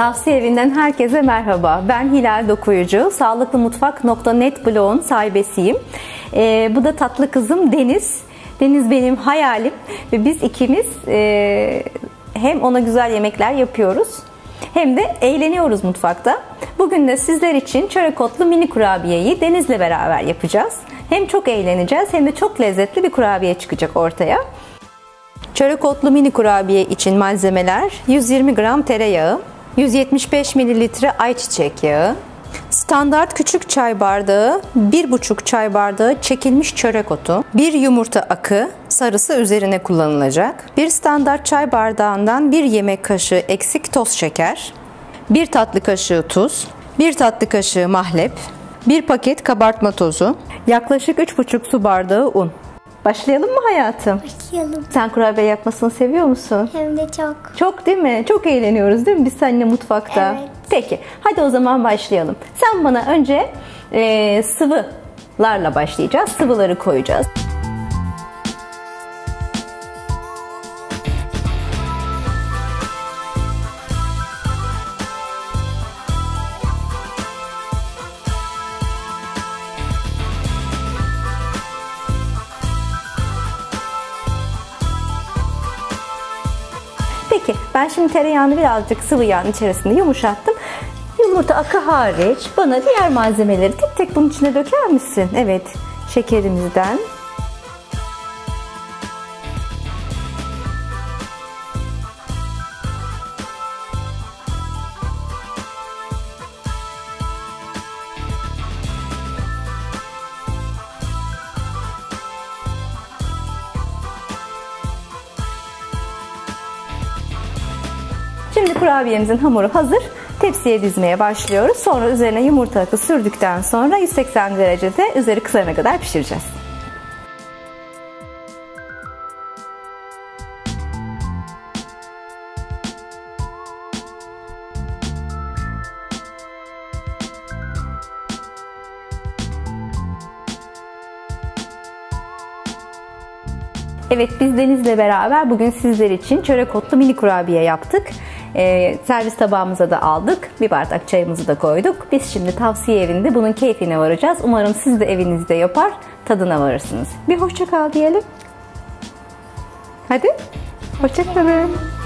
Tavsiye evinden herkese merhaba. Ben Hilal Dokuyucu. Sağlıklımutfak.net blogun sahibesiyim. Ee, bu da tatlı kızım Deniz. Deniz benim hayalim ve biz ikimiz e, hem ona güzel yemekler yapıyoruz hem de eğleniyoruz mutfakta. Bugün de sizler için çörek otlu mini kurabiyeyi Deniz'le beraber yapacağız. Hem çok eğleneceğiz hem de çok lezzetli bir kurabiye çıkacak ortaya. Çörek otlu mini kurabiye için malzemeler 120 gram tereyağı, 175 mililitre ayçiçek yağı, standart küçük çay bardağı, 1,5 çay bardağı çekilmiş çörek otu, 1 yumurta akı, sarısı üzerine kullanılacak, 1 standart çay bardağından 1 yemek kaşığı eksik toz şeker, 1 tatlı kaşığı tuz, 1 tatlı kaşığı mahlep, 1 paket kabartma tozu, yaklaşık 3,5 su bardağı un. Başlayalım mı hayatım? Başlayalım. Sen kurabiye yapmasını seviyor musun? Hem de çok. Çok değil mi? Çok eğleniyoruz değil mi biz seninle mutfakta? Evet. Peki hadi o zaman başlayalım. Sen bana önce e, sıvılarla başlayacağız. Sıvıları koyacağız. Peki ben şimdi tereyağını birazcık sıvı yağın içerisinde yumuşattım. Yumurta akı hariç bana diğer malzemeleri tek tek bunun içine döker misin? Evet şekerimizden. Kurabiyemizin hamuru hazır. Tepsiye dizmeye başlıyoruz. Sonra üzerine yumurta akı sürdükten sonra 180 derecede üzeri kızarana kadar pişireceğiz. Evet biz Deniz'le beraber bugün sizler için çörek otlu mini kurabiye yaptık. Ee, servis tabağımıza da aldık. Bir bardak çayımızı da koyduk. Biz şimdi tavsiye evinde bunun keyfine varacağız. Umarım siz de evinizde yapar, tadına varırsınız. Bir hoşça kal diyelim. Hadi. Hoşça kalın.